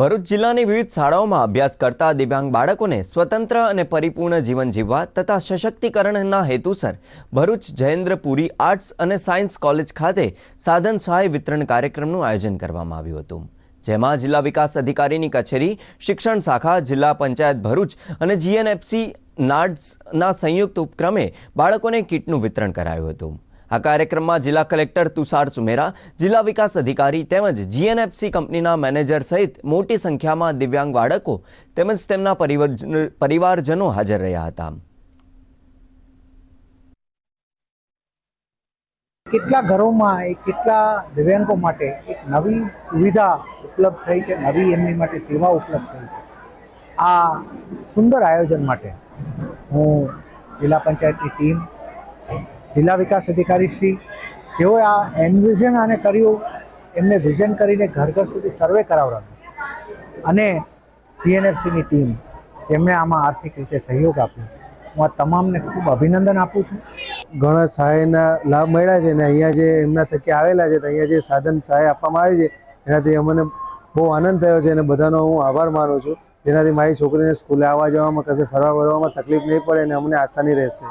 ભરૂચ જિલ્લાની વિવિધ શાળાઓમાં અભ્યાસ કરતા દિવ્યાંગ બાળકોને સ્વતંત્ર અને પરિપૂર્ણ જીવન જીવવા તથા સશક્તિકરણના હેતુસર ભરૂચ જયેન્દ્રપુરી આર્ટ્સ અને સાયન્સ કોલેજ ખાતે સાધન સહાય વિતરણ કાર્યક્રમનું આયોજન કરવામાં આવ્યું હતું. જેમાં જિલ્લા વિકાસ અધિકારીની કચેરી, શિક્ષણ શાખા, જિલ્લા પંચાયત ભરૂચ અને જીએનએફસી નાડ્સના સંયુક્ત ઉપક્રમે બાળકોને કીટનું વિતરણ કરાયું હતું. આ કાર્યક્રમમાં જિલ્લા કલેક્ટર તુષાર સુમેરા, જિલ્લા વિકાસ અધિકારી તેમજ જીએનએફસી કંપનીના મેનેજર સહિત મોટી સંખ્યામાં દિવ્યાંગ બાળકો તેમજ તેમના પરિવારજનો હાજર રહ્યા હતા. કેટલા ઘરોમાં એ કેટલા દિવ્યાંગો માટે એક નવી સુવિધા ઉપલબ્ધ થઈ છે, નવી એમની માટે સેવા ઉપલબ્ધ થઈ છે? આ સુંદર આયોજન માટે હું જિલ્લા પંચાયતની ટીમ જિલ્લા વિકાસ અધિકારી શ્રી, જેઓએ આ એન્વિઝન આને કર્યું, એમને વિઝન કરીને ઘર ઘર સુધી સર્વે કરાવવાનું અને જીએનએફસીની ટીમ જેમણે આમાં આર્થિક રીતે સહયોગ આપ્યો. હું આ તમામને ખૂબ અભિનંદન આપું છું. ઘણા સહાયના લાભ મળ્યા છે અને અહીંયા જે એમના થકી આવેલા છે અહીંયા જે સાધન સહાય આપવામાં આવી છે, એનાથી અમને બહુ આનંદ થયો છે અને બધાનો હું આભાર માનું છું. જેનાથી મારી છોકરીને સ્કૂલે આવવા જવામાં કશે ફરવા ફરવામાં તકલીફ નહીં પડે અને અમને આસાની રહેશે.